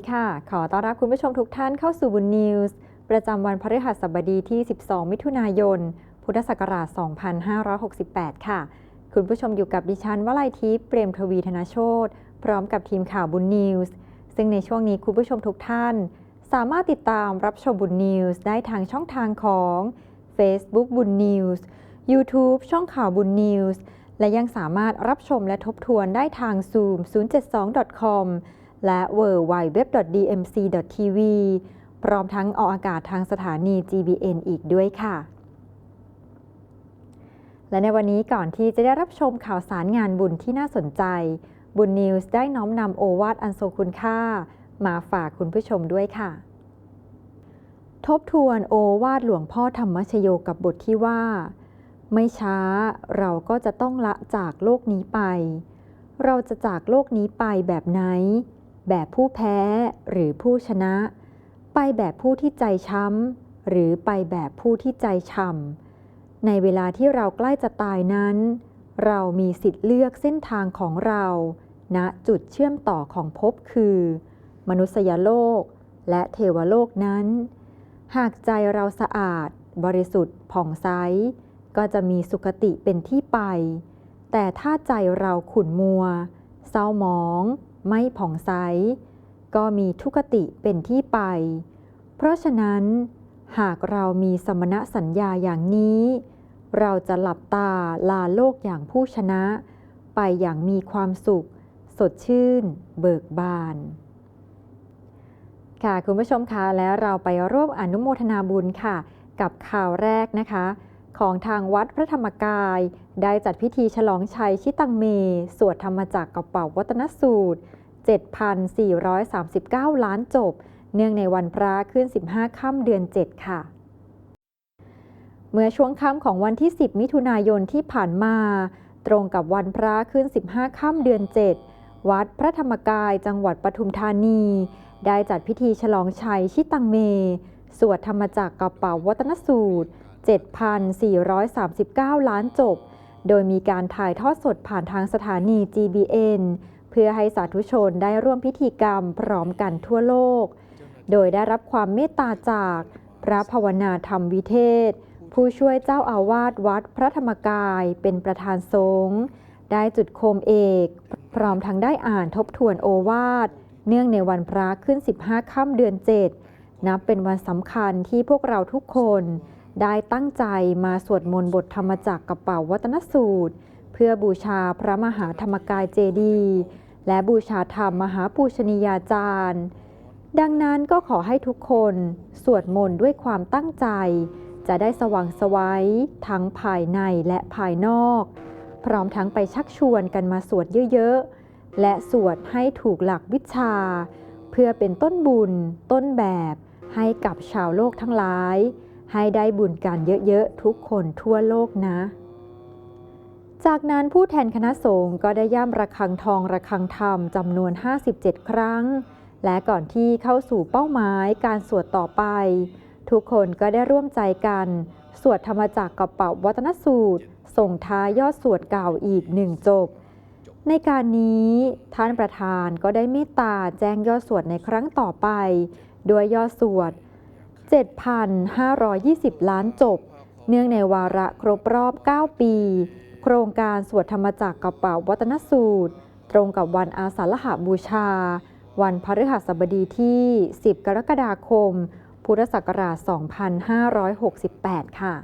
ดีค่ะ ขอต้อนรับคุณผู้ชมทุกท่านเข้าสู่บุญนิวส์ประจำวันพฤหัสบดีที่ 12 มิถุนายน พุทธศักราช 2568 ค่ะ คุณผู้ชมอยู่กับดิฉันวลัยทิพย์เปรมทวีธนาโชตพร้อมกับทีมข่าวบุญนิวส์ซึ่งในช่วงนี้คุณผู้ชมทุกท่าน สามารถติดตามรับชมบุญนิวส์ได้ทางช่องทางของ Facebook บุญนิวส์ YouTube ช่องข่าวบุญนิวส์และยังสามารถรับชมและทบทวนได้ทาง Zoom 072.com และ w w w d m c t v พร้อมทั้งออกอากาศทางสถานี GBN อีกด้วยค่ะ และในวันนี้ก่อนที่จะได้รับชมข่าวสารงานบุญที่น่าสนใจ บุญนิวส์ได้น้อมนำโอวาทอันทรงคุณค่า มาฝากคุณผู้ชมด้วยค่ะ ทบทวนโอวาทหลวงพ่อธรรมชโยกับบทที่ว่า ไม่ช้าเราก็จะต้องละจากโลกนี้ไป เราจะจากโลกนี้ไปแบบไหน แบบผู้แพ้หรือผู้ชนะ ไปแบบผู้ที่ใจช้ำ หรือไปแบบผู้ที่ใจช่ำ ในเวลาที่เราใกล้จะตายนั้น เรามีสิทธิ์เลือกเส้นทางของเราณจุดเชื่อมต่อของภพคือ มนุษยโลกและเทวโลกนั้น หากใจเราสะอาด บริสุทธิ์ผ่องใส ก็จะมีสุคติเป็นที่ไป แต่ถ้าใจเราขุ่นมัว เศร้าหมอง ไม่ผ่องใส ก็มีทุกติเป็นที่ไป เพราะฉะนั้น หากเรามีสมณสัญญาอย่างนี้ เราจะหลับตาลาโลกอย่างผู้ชนะ ไปอย่างมีความสุข สดชื่น เบิกบาน ค่ะคุณผู้ชมคะแล้วเราไปร่วมอนุโมทนาบุญค่ะ กับข่าวแรกนะคะ ของทางวัดพระธรรมกาย ได้จัดพิธีฉลองชัยชิตังเม สวดธรรมจักรกระเป๋าวัตนสูตร 7,439 ล้านจบ เนื่องในวันพระขึ้น 15 ค่ำเดือน 7 ค่ะ เมื่อช่วงค่ำของวันที่ 10 มิถุนายนที่ผ่านมา ตรงกับวันพระขึ้น 15 ค่ำเดือน 7 วัดพระธรรมกายจังหวัดปทุมธานี ได้จัดพิธีฉลองชัยชิตังเม สวดธรรมจักรกระเป๋าวัตนสูตร 7,439 ล้านจบ โดยมีการถ่ายทอดสดผ่านทางสถานี GBN เพื่อให้สาธุชนได้ร่วมพิธีกรรมพร้อมกันทั่วโลก โดยได้รับความเมตตาจาก พระภาวนาธรรมวิเทศ ผู้ช่วยเจ้าอาวาสวัดพระธรรมกายเป็นประธานสงฆ์ได้จุดโคมเอก พร้อมทั้งได้อ่านทบทวนโอวาท เนื่องในวันพระขึ้น 15 ค่ำเดือน 7 นับเป็นวันสำคัญที่พวกเราทุกคน ได้ตั้งใจมาสวดมนต์บทธรรมจักรกระเป๋าวัตนสูตร เพื่อบูชาพระมหาธรรมกายเจดีย์และบูชาธรรมมหาปูชนียาจารย์ ดังนั้นก็ขอให้ทุกคนสวดมนต์ด้วยความตั้งใจ จะได้สว่างไสวัยทั้งภายในและภายนอก พร้อมทั้งไปชักชวนกันมาสวดเยอะๆ และสวดให้ถูกหลักวิชา เพื่อเป็นต้นบุญ ต้นแบบให้กับชาวโลกทั้งหลาย ให้ได้บุญกันเยอะๆทุกคนทั่วโลกนะ จากนั้นผู้แทนคณะสงฆ์ก็ได้ย่ำระฆังทองระฆังธรรมจำนวน 57 ครั้ง และก่อนที่เข้าสู่เป้าหมายการสวดต่อไป ทุกคนก็ได้ร่วมใจกัน สวดธรรมจักรกระเป๋าวัตนสูตร ส่งท้ายยอดสวดเก่าอีกหนึ่งจบในการนี้ท่านประธานก็ได้เมตตาแจ้งยอดสวดในครั้งต่อไป ด้วยยอดสวด 7,520 ล้านจบ เนื่องในวาระครบรอบ 9 ปี โครงการสวดธรรมจักรกระเป๋าวัตนสูตร ตรงกับวันอาสาฬหบูชา วันพฤหัสบดีที่ 10 กรกฎาคม พุทธศักราช 2568 ค่ะ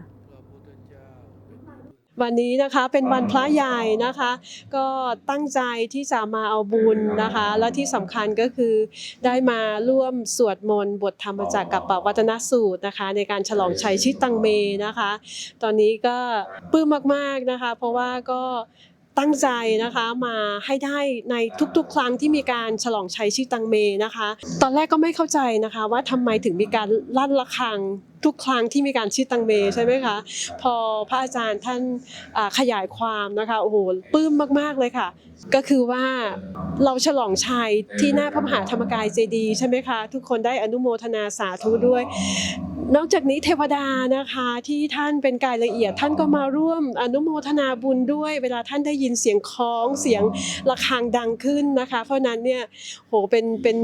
วันนี้นะคะเป็นวันพระใหญ่นะคะ ก็ตั้งใจที่จะมาเอาบุญนะคะ และที่สำคัญก็คือได้มาร่วมสวดมนต์บทธรรมจากรกับปวัตนสูตรนะคะ ในการฉลองชัยชิตตังเมนะคะ ตอนนี้ก็ปลื้มมากๆนะคะ เพราะว่าก็ ตั้งใจนะคะมาให้ได้ในทุกๆ ครั้งที่มีการฉลองชัยชิตังเมนะคะ ตอนแรกก็ไม่เข้าใจนะคะ ว่าทำไมถึงมีการลั่นระฆังทุกครั้งที่มีการชิตังเมใช่ไหมคะ พอพระอาจารย์ท่านขยายความนะคะโอ้โหปลื้มมากๆเลยค่ะ ก็คือว่าเราฉลองชัยที่หน้าพระมหาธรรมกายเจดีย์ใช่ไหมคะ ทุกคนได้อนุโมทนาสาธุด้วย นอกจากนี้เทวดานะคะที่ท่านเป็นกายละเอียด ท่านก็มาร่วมอนุโมทนาบุญด้วย เวลาท่านได้ยินเสียงคล้องเสียงระฆังดังขึ้นนะคะ เพราะฉะนั้นเนี่ยโหเป็นเป็น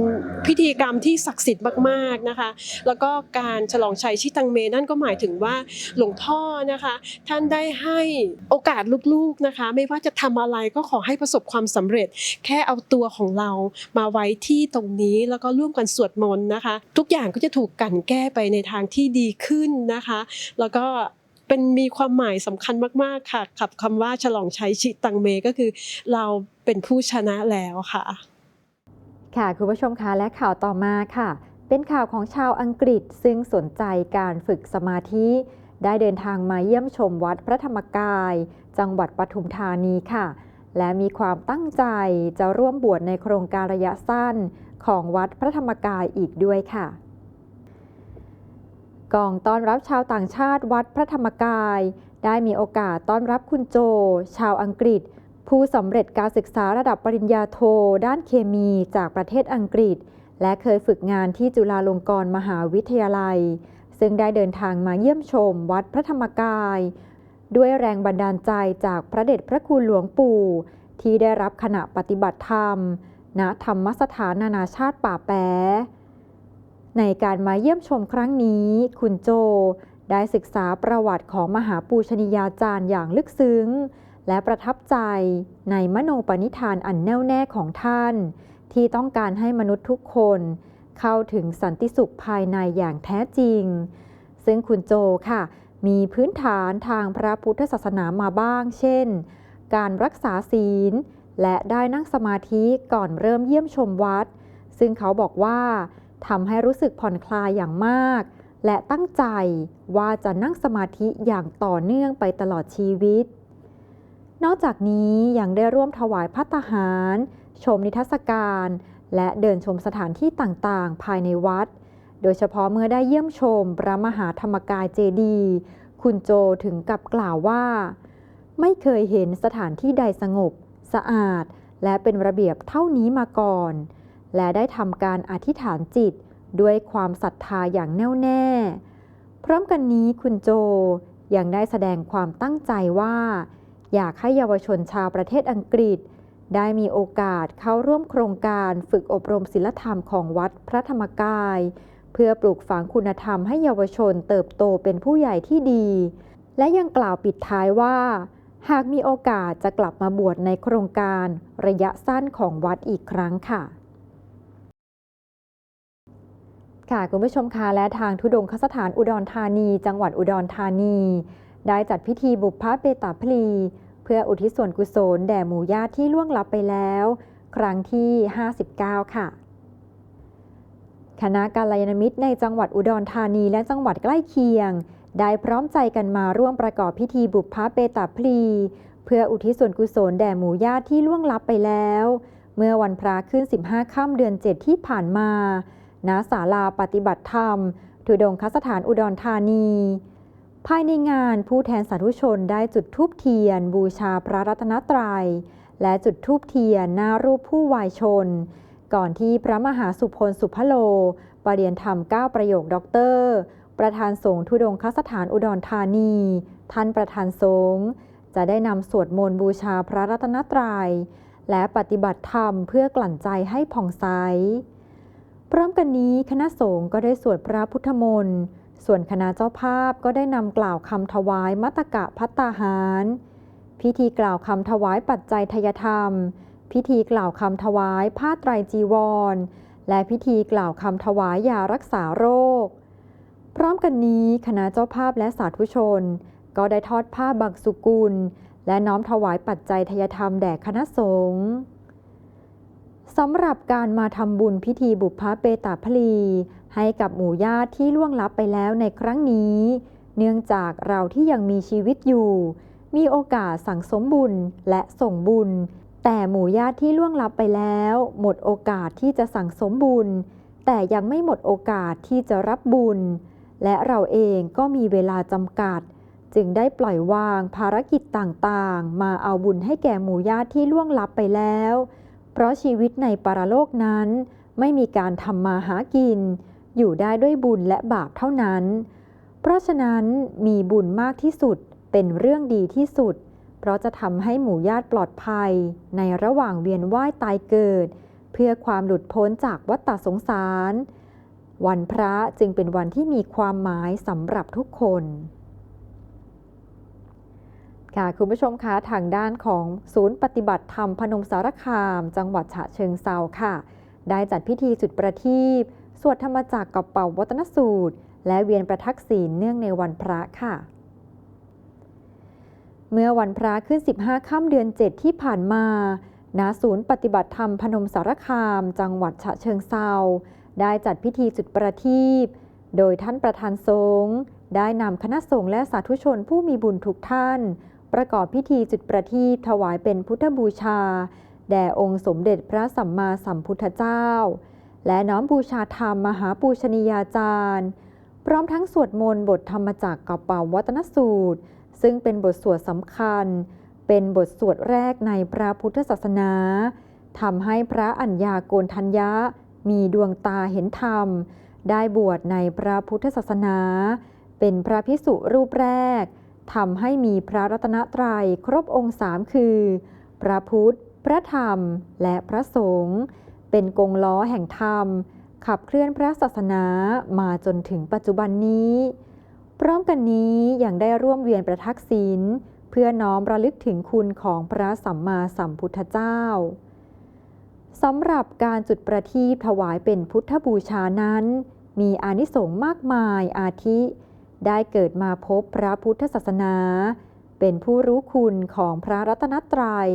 พิธีกรรมที่ศักดิ์สิทธิ์มากๆนะคะ แล้วก็การฉลองชัยชิตังเมนั่นก็หมายถึงว่าหลวงพ่อนะคะ ท่านได้ให้โอกาสลูกๆนะคะ ไม่ว่าจะทำอะไรก็ขอให้ประสบความสำเร็จ แค่เอาตัวของเรามาไว้ที่ตรงนี้แล้วก็ร่วมกันสวดมนต์นะคะ ทุกอย่างก็จะถูกกลั่นแก้ไปในทางที่ดีขึ้นนะคะ แล้วก็เป็นมีความหมายสำคัญมากๆค่ะกับคำว่าฉลองชัยชิตังเมก็คือ เราเป็นผู้ชนะแล้วค่ะ ค่ะคุณผู้ชมคะและข่าวต่อมาค่ะ เป็นข่าวของชาวอังกฤษซึ่งสนใจการฝึกสมาธิ ได้เดินทางมาเยี่ยมชมวัดพระธรรมกาย จังหวัดปทุมธานีค่ะ และมีความตั้งใจจะร่วมบวชในโครงการระยะสั้นของวัดพระธรรมกายอีกด้วยค่ะ กองต้อนรับชาวต่างชาติวัดพระธรรมกาย ได้มีโอกาสต้อนรับคุณโจ ชาวอังกฤษ ผู้สำเร็จการศึกษาระดับปริญญาโท ด้านเคมีจากประเทศอังกฤษ และเคยฝึกงานที่จุฬาลงกรณ์มหาวิทยาลัย ซึ่งได้เดินทางมาเยี่ยมชมวัดพระธรรมกาย ด้วยแรงบันดาลใจจากพระเดชพระคุณหลวงปู่ ที่ได้รับขณะปฏิบัติธรรมณธรรมสถานนานาชาติป่าแปะ ในการมาเยี่ยมชมครั้งนี้ คุณโจ ได้ศึกษาประวัติของมหาปูชนียาจารย์อย่างลึกซึ้ง และประทับใจในมโนปณิธานอันแน่วแน่ของท่าน ที่ต้องการให้มนุษย์ทุกคน เข้าถึงสันติสุขภายในอย่างแท้จริง ซึ่งคุณโจค่ะ มีพื้นฐานทางพระพุทธศาสนามาบ้าง เช่น การรักษาศีล และได้นั่งสมาธิก่อนเริ่มเยี่ยมชมวัด ซึ่งเขาบอกว่า ทำให้รู้สึกผ่อนคลายอย่างมาก และตั้งใจว่าจะนั่งสมาธิอย่างต่อเนื่องไปตลอดชีวิต นอกจากนี้ยังได้ร่วมถวายพัตหาร ชมนิทรรศการ และเดินชมสถานที่ต่างๆ ภายในวัด โดยเฉพาะเมื่อได้เยี่ยมชมพระมหาธรรมกายเจดีย์คุณโจถึงกับกล่าวว่า ไม่เคยเห็นสถานที่ใดสงบ สะอาด และเป็นระเบียบเท่านี้มาก่อน และได้ทำการอธิษฐานจิตด้วยความศรัทธาอย่างแน่วแน่ พร้อมกันนี้คุณโจยังได้แสดงความตั้งใจว่า อยากให้เยาวชนชาวประเทศอังกฤษ ได้มีโอกาสเข้าร่วมโครงการฝึกอบรมศิลธรรมของวัดพระธรรมกาย เพื่อปลูกฝังคุณธรรมให้เยาวชนเติบโตเป็นผู้ใหญ่ที่ดี และยังกล่าวปิดท้ายว่า หากมีโอกาสจะกลับมาบวชในโครงการระยะสั้นของวัดอีกครั้งค่ะ ค่ะคุณผู้ชมคะและทางทุดงคสถานอุดรธานี จังหวัดอุดรธานี ได้จัดพิธีบุพพเปตาพลี เพื่ออุทิศส่วนกุศลแด่หมู่ญาติที่ล่วงลับไปแล้ว ครั้งที่ 59 ค่ะ คณะกาลยานมิตรในจังหวัดอุดรธานีและจังหวัดใกล้เคียง ได้พร้อมใจกันมาร่วมประกอบพิธีบุพพเปตาพลี เพื่ออุทิศส่วนกุศลแด่หมู่ญาติที่ล่วงลับไปแล้ว เมื่อวันพระขึ้น 15 ค่ำเดือน 7 ที่ผ่านมา ณศาลาปฏิบัติธรรมทุดงคสถานอุดรธานี ภายในงานผู้แทนสาธุชนได้จุดธูปเทียน บูชาพระรัตนตรัย และจุดธูปเทียนหน้ารูปผู้วายชน ก่อนที่พระมหาสุพลสุพโลปรเริยนธรรม 9 ประโยคด็อกเตอร์ ประธานสงฆ์ทุดงคสถานอุดรธานี ท่านประธานสงฆ์จะได้นำสวดมนต์บูชาพระรัตนตรัย และปฏิบัติธรรมเพื่อกลั่นใจให้ผ่องใส พร้อมกันนี้คณะสงฆ์ก็ได้สวดพระพุทธมนต์ ส่วนคณะเจ้าภาพก็ได้นำกล่าวคำถวายมัตตกะพัตตาหาร พิธีกล่าวคำถวายปัจจัยทยธรรม พิธีกล่าวคำถวายผ้าไตรจีวร และพิธีกล่าวคำถวายยารักษาโรค พร้อมกันนี้คณะเจ้าภาพและสาธุชน ก็ได้ทอดผ้าบังสุกุล และน้อมถวายปัจจัยทยธรรมแด่คณะสงฆ์ สำหรับการมาทำบุญพิธีบุพพเปตาพลี ให้กับหมู่ญาติที่ล่วงลับไปแล้วในครั้งนี้ เนื่องจากเราที่ยังมีชีวิตอยู่ มีโอกาสสั่งสมบุญและส่งบุญ แต่หมู่ญาติที่ล่วงลับไปแล้ว หมดโอกาสที่จะสั่งสมบุญ แต่ยังไม่หมดโอกาสที่จะรับบุญ และเราเองก็มีเวลาจำกัด จึงได้ปล่อยวางภารกิจต่างๆ มาเอาบุญให้แก่หมู่ญาติที่ล่วงลับไปแล้ว เพราะชีวิตในปรโลกนั้น ไม่มีการทำมาหากิน อยู่ได้ด้วยบุญและบาปเท่านั้น เพราะฉะนั้นมีบุญมากที่สุดเป็นเรื่องดีที่สุด เพราะจะทำให้หมู่ญาติปลอดภัย ในระหว่างเวียนว่ายตายเกิด เพื่อความหลุดพ้นจากวัฏฏสงสาร วันพระจึงเป็นวันที่มีความหมายสำหรับทุกคน ค่ะ คุณผู้ชมคะทางด้านของศูนย์ปฏิบัติธรรมพนมสารคาม จังหวัดฉะเชิงเซาค่ะ ได้จัดพิธีจุดประทีปสวดธรรมจักรกับเป่าวัตนสูตร และเวียนประทักษิณเนื่องในวันพระค่ะ เมื่อวันพระขึ้น 15 ค่ำเดือน 7 ที่ผ่านมาณศูนย์ปฏิบัติธรรมพนมสารคาม จังหวัดฉะเชิงเซาได้จัดพิธีจุดประทีปโดยท่านประธานสงฆ์ได้นำคณะสงฆ์และสาธุชนผู้มีบุญทุกท่าน ประกอบพิธีจุดประทีปถวายเป็นพุทธบูชา แด่องค์สมเด็จพระสัมมาสัมพุทธเจ้า และน้อมบูชาธรรมมหาปูชนียาจารย์ พร้อมทั้งสวดมนต์บทธรรมจักกับเป่าวัตนสูตร ซึ่งเป็นบทสวดสำคัญ เป็นบทสวดแรกในพระพุทธศาสนาทำให้พระอัญญาโกณทัญญะ มีดวงตาเห็นธรรม ได้บวชในพระพุทธศาสนา เป็นพระพิสุรูปแรก ทำให้มีพระรัตนตรัยครบองค์สามคือ พระพุทธ พระธรรม และพระสงฆ์เป็นกงล้อแห่งธรรม ขับเคลื่อนพระศาสนามาจนถึงปัจจุบันนี้ พร้อมกันนี้ยังได้ร่วมเวียนประทักษิณเพื่อน้อมระลึกถึงคุณของพระสัมมาสัมพุทธเจ้าสำหรับการจุดประทีปถวายเป็นพุทธบูชานั้น มีอานิสงส์มากมายอาทิ ได้เกิดมาพบพระพุทธศาสนา เป็นผู้รู้คุณของพระรัตนตรัย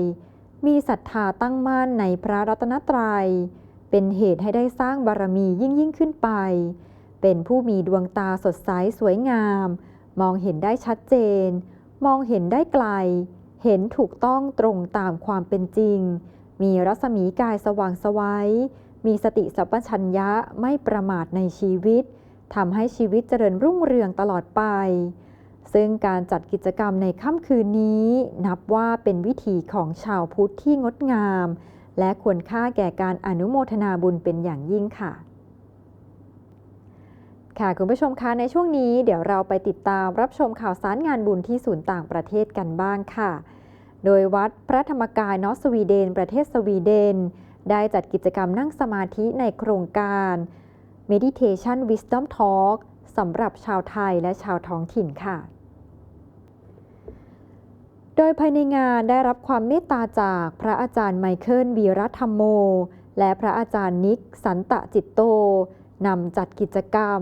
มีศรัทธาตั้งมั่นในพระรัตนตรัย เป็นเหตุให้ได้สร้างบารมียิ่งยิ่งขึ้นไป เป็นผู้มีดวงตาสดใสสวยงาม มองเห็นได้ชัดเจน มองเห็นได้ไกล เห็นถูกต้องตรงตามความเป็นจริง มีรัศมีกายสว่างสวัยมีสติสัพพัญญะไม่ประมาทในชีวิต ทำให้ชีวิตเจริญรุ่งเรืองตลอดไป ซึ่งการจัดกิจกรรมในค่ำคืนนี้ นับว่าเป็นวิถีของชาวพุทธที่งดงาม และควรค่าแก่การอนุโมทนาบุญเป็นอย่างยิ่งค่ะ ค่ะคุณผู้ชมคะในช่วงนี้เดี๋ยวเราไปติดตามรับชมข่าวสารงานบุญที่ศูนย์ต่างประเทศกันบ้างค่ะ โดยวัดพระธรรมกายนอสวีเดน ประเทศสวีเดน ได้จัดกิจกรรมนั่งสมาธิในโครงการ Meditation Wisdom Talk สำหรับชาวไทยและชาวท้องถิ่นค่ะ โดยภายในงานได้รับความเมตตาจากพระอาจารย์ไมเคิลวีรธรรมโม และพระอาจารย์นิกสันตะจิตโตนำจัดกิจกรรม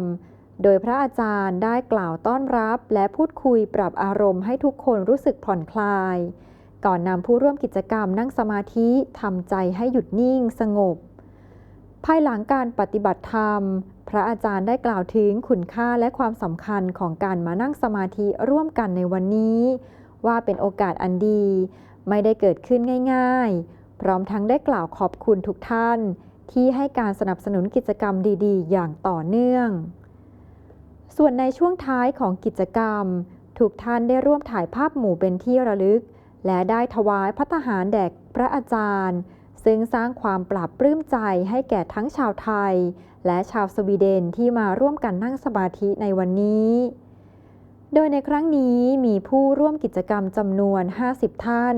โดยพระอาจารย์ได้กล่าวต้อนรับและพูดคุยปรับอารมณ์ให้ทุกคนรู้สึกผ่อนคลาย ก่อนนำผู้ร่วมกิจกรรมนั่งสมาธิทำใจให้หยุดนิ่งสงบ ภายหลังการปฏิบัติธรรม พระอาจารย์ได้กล่าวถึงคุณค่าและความสำคัญของการมานั่งสมาธิร่วมกันในวันนี้ ว่าเป็นโอกาสอันดี ไม่ได้เกิดขึ้นง่าย ๆ พร้อมทั้งได้กล่าวขอบคุณทุกท่าน ที่ให้การสนับสนุนกิจกรรมดี ๆ อย่างต่อเนื่อง ส่วนในช่วงท้ายของกิจกรรม ทุกท่านได้ร่วมถ่ายภาพหมู่เป็นที่ระลึก และได้ถวายพัตหารแด่พระอาจารย์ ซึ่งสร้างความปราบปลื้มใจให้แก่ทั้งชาวไทย และชาวสวีเดนที่มาร่วมกันนั่งสมาธิในวันนี้ โดยในครั้งนี้มีผู้ร่วมกิจกรรมจำนวน 50 ท่าน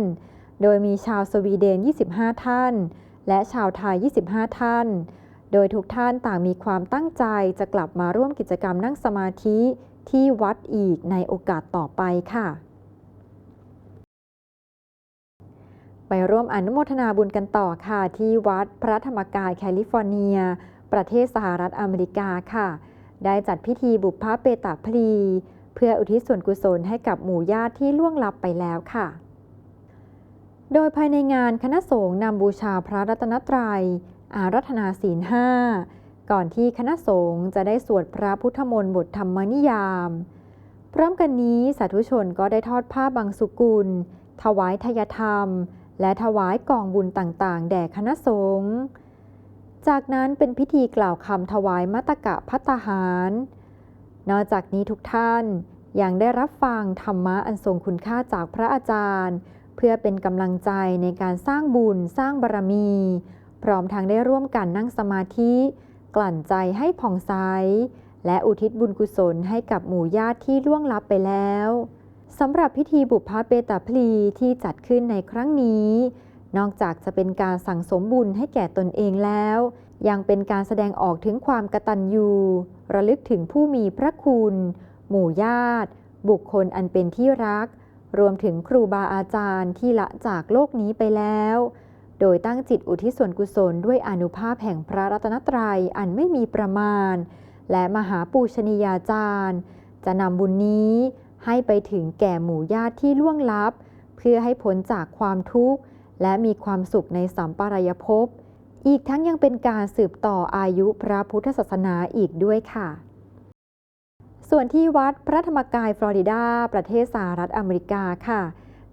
โดยมีชาวสวีเดน 25 ท่าน และชาวไทย 25 ท่าน โดยทุกท่านต่างมีความตั้งใจจะกลับมาร่วมกิจกรรมนั่งสมาธิที่วัดอีกในโอกาสต่อไปค่ะ ไปร่วมอนุโมทนาบุญกันต่อค่ะ ที่วัดพระธรรมกายแคลิฟอร์เนีย ประเทศสหรัฐอเมริกาค่ะ ได้จัดพิธีบุพพเปตาพลี เพื่ออุทิศส่วนกุศลให้กับหมู่ญาติที่ล่วงลับไปแล้วค่ะ โดยภายในงานคณะสงฆ์นำบูชาพระรัตนตรัย อารัธนาศีลห้าก่อนที่คณะสงฆ์จะได้สวดพระพุทธมนต์บทธรรมนิยาม พร้อมกันนี้สาธุชนก็ได้ทอดผ้าบางสุกุล ถวายทายธรรม และถวายกองบุญต่างๆ แด่คณะสงฆ์ จากนั้นเป็นพิธีกล่าวคำถวายมัตตกะพัตหาร นอกจากนี้ทุกท่านยังได้รับฟังธรรมะอันทรงคุณค่าจากพระอาจารย์ เพื่อเป็นกำลังใจในการสร้างบุญสร้างบารมี พร้อมทั้งได้ร่วมกันนั่งสมาธิ กลั่นใจให้ผ่องใสและอุทิศบุญกุศลให้กับหมู่ญาติที่ล่วงลับไปแล้ว สำหรับพิธีบุพภเปตาพลีที่จัดขึ้นในครั้งนี้ นอกจากจะเป็นการสั่งสมบุญให้แก่ตนเองแล้ว ยังเป็นการแสดงออกถึงความกตัญญูระลึกถึงผู้มีพระคุณ หมู่ญาติ บุคคลอันเป็นที่รัก รวมถึงครูบาอาจารย์ที่ละจากโลกนี้ไปแล้ว โดยตั้งจิตอุทิศส่วนกุศลด้วยอนุภาพแห่งพระรัตนตรัยอันไม่มีประมาณ และมหาปูชนียาจารย์ จะนำบุญนี้ ให้ไปถึงแก่หมู่ญาติที่ล่วงลับ เพื่อให้พ้นจากความทุกข์ และมีความสุขในสัมปรายภพ อีกทั้งยังเป็นการสืบต่ออายุพระพุทธศาสนาอีกด้วยค่ะ ส่วนที่วัดพระธรรมกายฟลอริดา ประเทศสหรัฐอเมริกาค่ะ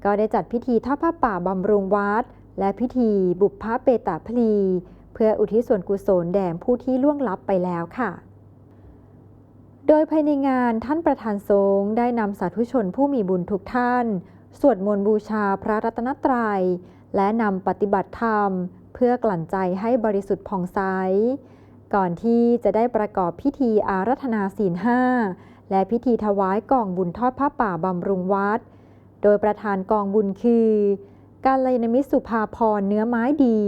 ก็ได้จัดพิธีทอดผ้าป่าบำรุงวัด และพิธีบุพพเปตาพลี เพื่ออุทิศส่วนกุศลแด่ผู้ที่ล่วงลับไปแล้วค่ะ โดยภายในงานท่านประธานสงฆ์ได้นำสาธุชนผู้มีบุญทุกท่าน สวดมนต์บูชาพระรัตนตรัย และนำปฏิบัติธรรม เพื่อกลั่นใจให้บริสุทธิ์ผ่องใส ก่อนที่จะได้ประกอบพิธีอารัธนาศีลห้าและพิธีถวายกองบุญทอดผ้าป่าบำรุงวัด โดยประธานกองบุญคือการลยนมิตรสุภาพรเนื้อไม้ดี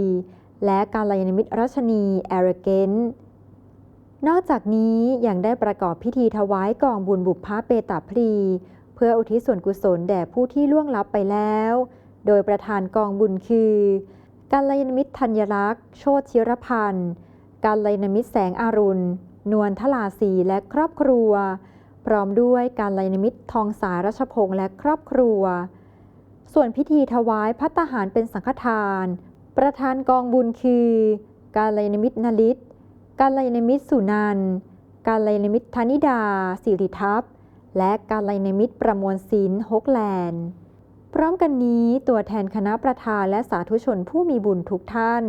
และการลยนมิตรรัชนีแอรเกน นอกจากนี้ยังได้ประกอบพิธีถวายกองบุญบุพภาเปตาพลี เพื่ออุทิศส่วนกุศลแด่ผู้ที่ล่วงลับไปแล้ว โดยประธานกองบุญคือการลยนมิตรธัญลักษ์ โชติชิรพันธ์การลยนมิตรแสงอารุณ นวลทลาสีและครอบครัว พร้อมด้วยการลยนมิตรทองสายรัชพงษ์และครอบครัว ส่วนพิธีถวายพัตหารเป็นสังฆทาน ประธานกองบุญคือการลยนมิตรนลิต การลยนมิตรสุนัน การลยนมิตรธนิดา สิริทัพ และการลยนมิตรประมวลศิลป์ฮกแลนด์ พร้อมกันนี้ตัวแทนคณะประธานและสาธุชนผู้มีบุญทุกท่าน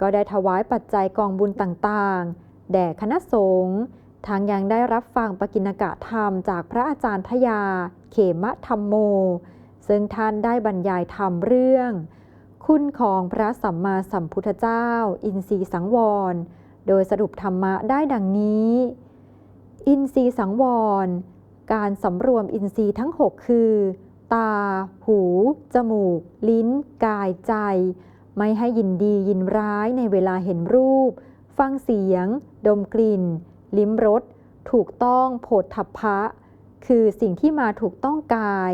ก็ได้ถวายปัจจัยกองบุญต่างๆ แด่คณะสงฆ์ทางยังได้รับฟังปกิณกะธรรมจากพระอาจารย์ทยา เขมะธรรมโม ซึ่งท่านได้บรรยายธรรมเรื่อง คุณของพระสัมมาสัมพุทธเจ้า อินทรีสังวร โดยสรุปธรรมะได้ดังนี้ อินทรีย์สังวร การสำรวมอินทรีย์ทั้ง 6 คือ ตา หู จมูก ลิ้น กาย ใจ ไม่ให้ยินดียินร้ายในเวลาเห็นรูป ฟังเสียง ดมกลิ่น ลิ้มรส ถูกต้องโผฏฐัพพะ คือสิ่งที่มาถูกต้องกาย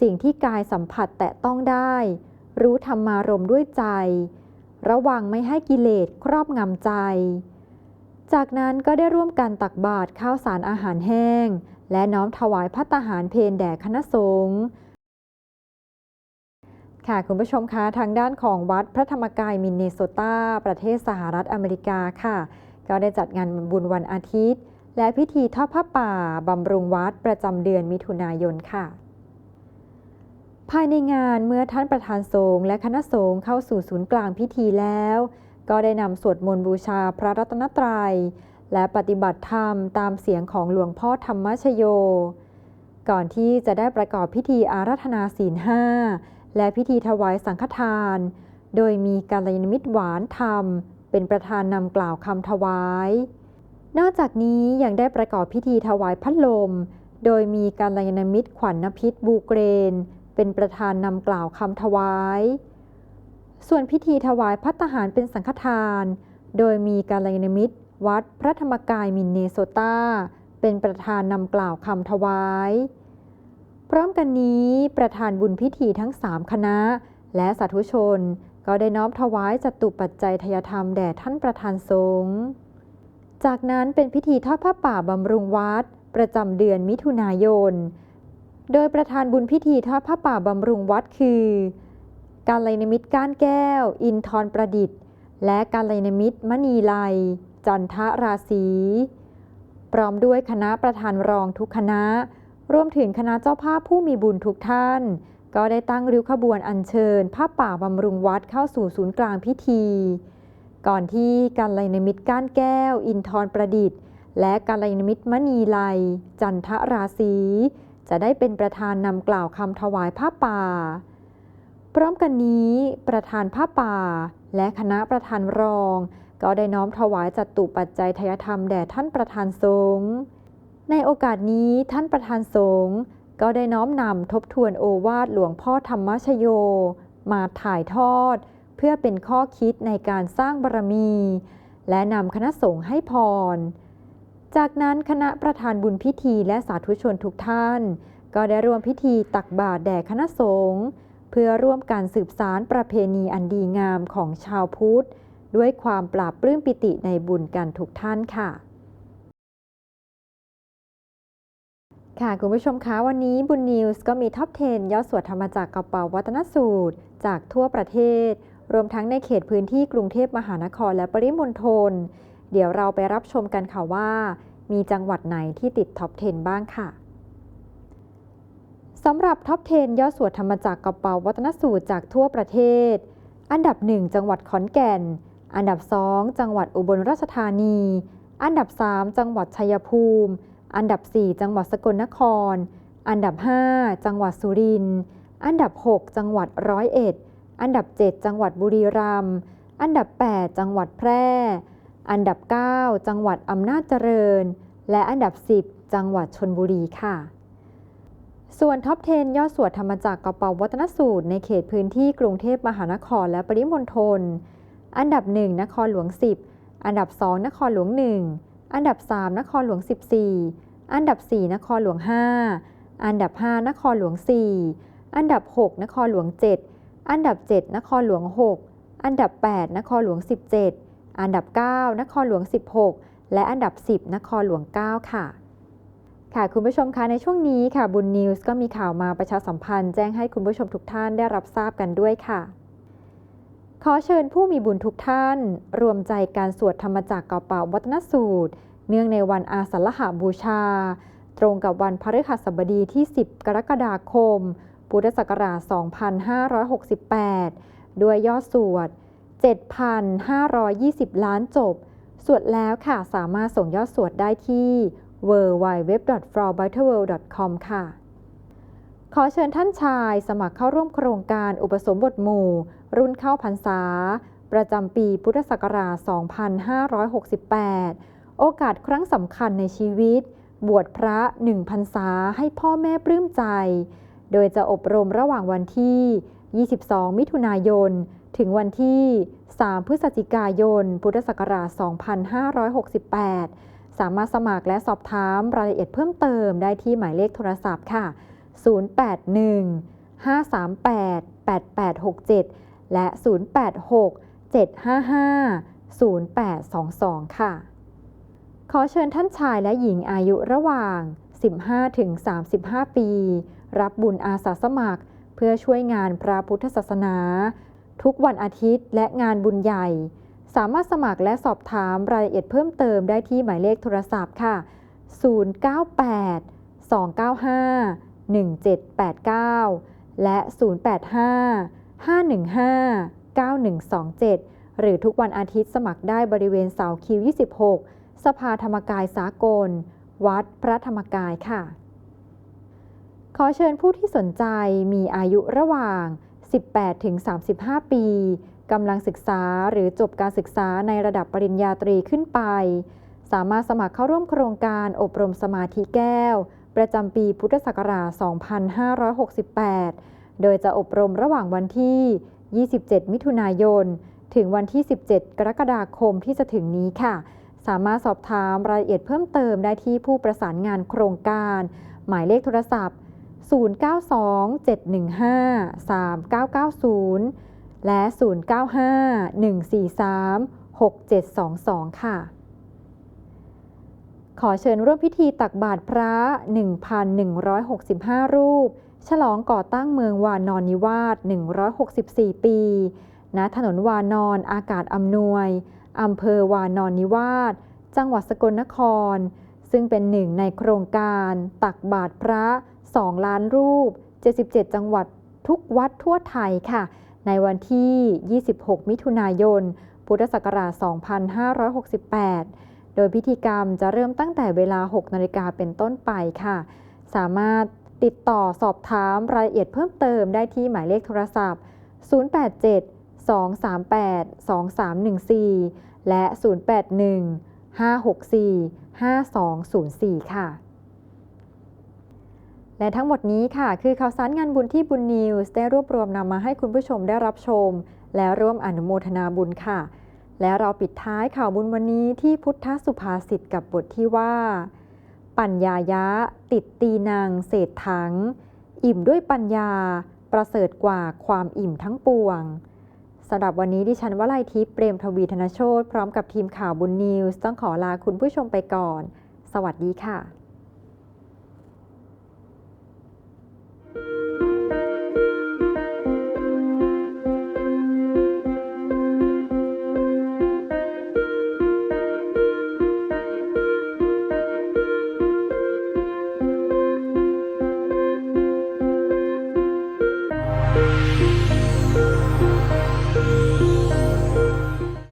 สิ่งที่กายสัมผัสแตะต้องได้ รู้ธรรมารมด้วยใจ ระวังไม่ให้กิเลสครอบงำใจ จากนั้นก็ได้ร่วมกันตักบาตรข้าวสารอาหารแห้ง และน้อมถวายพัตตาหารเพนแด่คณะสงฆ์ค่ะ คุณผู้ชมคะทางด้านของวัดพระธรรมกายมินเนโซตา ประเทศสหรัฐอเมริกาค่ะ ก็ได้จัดงานบุญวันอาทิตย์ และพิธีทอดผ้าป่าบำรุงวัดประจำเดือนมิถุนายนค่ะ ภายในงานเมื่อท่านประธานสงฆ์และคณะสงฆ์เข้าสู่ศูนย์กลางพิธีแล้ว ก็ได้นำสวดมนต์บูชาพระรัตนตรัย และปฏิบัติธรรมตามเสียงของหลวงพ่อธรรมชโย ก่อนที่จะได้ประกอบพิธีอาราธนาศีลห้าและพิธีถวายสังฆทาน โดยมีการยนมิตรหวานธรรม เป็นประธานนำกล่าวคำถวาย นอกจากนี้ยังได้ประกอบพิธีถวายพัดลม โดยมีการยนมิตรขวัญนพิษบูเกรน เป็นประธานนำกล่าวคำถวาย ส่วนพิธีถวายพัตหารเป็นสังฆทาน โดยมีการยนมิตร วัดพระธรรมกายมินเนโซตา เป็นประธานนำกล่าวคำถวาย พร้อมกันนี้ประธานบุญพิธีทั้งสามคณะ และสาธุชนก็ได้น้อมถวายจตุปัจจัยทยธรรมแด่ท่านประธานสงฆ์จากนั้นเป็นพิธีทอดผ้าป่าบำรุงวัด ประจำเดือนมิถุนายน โดยประธานบุญพิธีทอดผ้าป่าบำรุงวัดคือ การไลนมิตรก้านแก้ว อินทรประดิษฐ์ และการไลนมิตรมณีไลยจันทราศีพร้อมด้วยคณะประธานรองทุกคณะ รวมถึงคณะเจ้าภาพผู้มีบุญทุกท่าน ก็ได้ตั้งริ้วขบวนอัญเชิญผ้าป่าบำรุงวัดเข้าสู่ศูนย์กลางพิธี ก่อนที่การไลนมิตรก้านแก้ว อินทรประดิษฐ์ และการไลนมิตรมณีไลยจันทราศี จะได้เป็นประธานนำกล่าวคำถวายผ้าป่า พร้อมกันนี้ประธานผ้าป่า และคณะประธานรอง ก็ได้น้อมถวายจัตุปัจจัยทยธรรมแด่ท่านประธานสงฆ์ในโอกาสนี้ท่านประธานสงฆ์ก็ได้น้อมนำทบทวนโอวาทหลวงพ่อธรรมชโย มาถ่ายทอด เพื่อเป็นข้อคิดในการสร้างบารมี และนำคณะสงฆ์ให้พร จากนั้นคณะประธานบุญพิธีและสาธุชนทุกท่าน ก็ได้ร่วมพิธีตักบาตรแด่คณะสงฆ์เพื่อร่วมการสืบสารประเพณีอันดีงามของชาวพุทธ ด้วยความปราบปลื้มปิติในบุญกันทุกท่านค่ะ ค่ะคุณผู้ชมคะวันนี้บุญนิวส์ก็มีท็อป 10 ยอดสวดธรรมจากกระเป๋าวัฒนสูตร จากทั่วประเทศ รวมทั้งในเขตพื้นที่กรุงเทพมหานครและปริมณฑล เดี๋ยวเราไปรับชมกันค่ะว่า มีจังหวัดไหนที่ติดท็อป 10 บ้างค่ะสำหรับท็อป 10 ยอดสวดธรรมจากกระเป๋าวัฒนสูตรจากทั่วประเทศ อันดับ 1 จังหวัดขอนแก่น อันดับ 2 จังหวัดอุบลราชธานี อันดับ 3 จังหวัดชัยภูมิ อันดับ 4 จังหวัดสกลนคร อันดับ 5 จังหวัดสุรินทร์ อันดับ 6 จังหวัดร้อยเอ็ด อันดับ 7 จังหวัดบุรีรัมย์ อันดับ 8 จังหวัดแพร่ อันดับ 9 จังหวัดอำนาจเจริญ และอันดับ 10 จังหวัดชนบุรีค่ะ ส่วนท็อป 10 ยอดสวดธรรมจากกระเป๋าวัฒนสูตร ในเขตพื้นที่กรุงเทพมหานครและปริมณฑล อันดับ 1 นครหลวง 10 อันดับ 2 นครหลวง 1 อันดับ 3 นครหลวง 14 อันดับ 4 นครหลวง 5 อันดับ 5 นครหลวง 4 อันดับ 6 นครหลวง 7 อันดับ 7 นครหลวง 6 อันดับ 8 นครหลวง 17 อันดับ 9 นครหลวง 16 และอันดับ 10 นครหลวง 9 ค่ะ ค่ะคุณผู้ชมคะในช่วงนี้ค่ะบุญนิวส์ก็มีข่าวมาประชาสัมพันธ์แจ้งให้คุณผู้ชมทุกท่านได้รับทราบกันด้วยค่ะ ขอเชิญผู้มีบุญทุกท่าน รวมใจการสวดธรรมจักรกระเป๋าวัฒนสูตร เนื่องในวันอาสาฬหบูชา ตรงกับวันพฤหัสบดีที่ 10 กรกฎาคม พุทธศักราช 2568 ด้วยยอดสวด 7,520 ล้านจบ สวดแล้วค่ะ สามารถส่งยอดสวดได้ที่ w w w f r o b i t e r w o r l d c o m ค่ะ ขอเชิญท่านชายสมัครเข้าร่วมโครงการอุปสมบทหมู่ รุ่นเข้าพรรษา ประจำปีพุทธศักราช 2568 โอกาสครั้งสำคัญในชีวิต บวชพระหนึ่งพรรษาให้พ่อแม่ปลื้มใจ โดยจะอบรมระหว่างวันที่ 22 มิถุนายน ถึงวันที่ 3 พฤศจิกายน พุทธศักราช 2568 สามารถสมัครและสอบถามรายละเอียดเพิ่มเติมได้ที่หมายเลขโทรศัพท์ค่ะ 081 538 8867 และ 086 755 0822 ค่ะ ขอเชิญท่านชายและหญิงอายุระหว่าง 15 ถึง 35 ปี รับบุญอาสาสมัคร เพื่อช่วยงานพระพุทธศาสนา ทุกวันอาทิตย์และงานบุญใหญ่ สามารถสมัครและสอบถามรายละเอียดเพิ่มเติมได้ที่หมายเลขโทรศัพท์ค่ะ 098 295 1789 และ 085 515 9127 หรือทุกวันอาทิตย์สมัครได้บริเวณเสาคิว 26 สภาธรรมกายสากล วัดพระธรรมกายค่ะ ขอเชิญผู้ที่สนใจมีอายุระหว่าง 18ถึง35 ปีกำลังศึกษาหรือจบการศึกษาในระดับปริญญาตรีขึ้นไป สามารถสมัครเข้าร่วมโครงการอบรมสมาธิแก้ว ประจำปีพุทธศักราช 2568 โดยจะอบรมระหว่างวันที่ 27 มิถุนายน ถึงวันที่ 17 กรกฎาคมที่จะถึงนี้ค่ะ สามารถสอบถามรายละเอียดเพิ่มเติมได้ที่ผู้ประสานงานโครงการ หมายเลขโทรศัพท์ 0927153990 และ 0951436722 ค่ะ ขอเชิญร่วมพิธีตักบาตรพระ 1,165 รูป ฉลองก่อตั้งเมืองวานอนนิวาส 164 ปี ณ ถนนวานอนอากาศอำนวยอำเภอวานอนนิวาส จังหวัดสกลนคร ซึ่งเป็นหนึ่งในโครงการตักบาตรพระ 2 ล้านรูป 77 จังหวัดทุกวัดทั่วไทยค่ะ ในวันที่ 26 มิถุนายน พุทธศักราช 2568 โดยพิธีกรรมจะเริ่มตั้งแต่เวลา 6 นาฬิกาเป็นต้นไปค่ะ สามารถติดต่อสอบถามรายละเอียดเพิ่มเติมได้ที่หมายเลขโทรศัพท์ 087 238 2314 และ 081 564 5204 ค่ะ และทั้งหมดนี้ค่ะ คือข่าวสารงานบุญที่บุญนิวส์ได้รวบรวมนำมาให้คุณผู้ชมได้รับชม และร่วมอนุโมทนาบุญค่ะ และเราปิดท้ายข่าวบุญวันนี้ที่พุทธสุภาษิตกับบทที่ว่า ปัญญายะ ติดตีนางเศษถัง อิ่มด้วยปัญญา ประเสริฐกว่าความอิ่มทั้งปวงสำหรับวันนี้ดิฉันวลัยทิพย์เปรมทวีธนโชตพร้อมกับทีมข่าวบุญนิวส์ต้องขอลาคุณผู้ชมไปก่อน สวัสดีค่ะ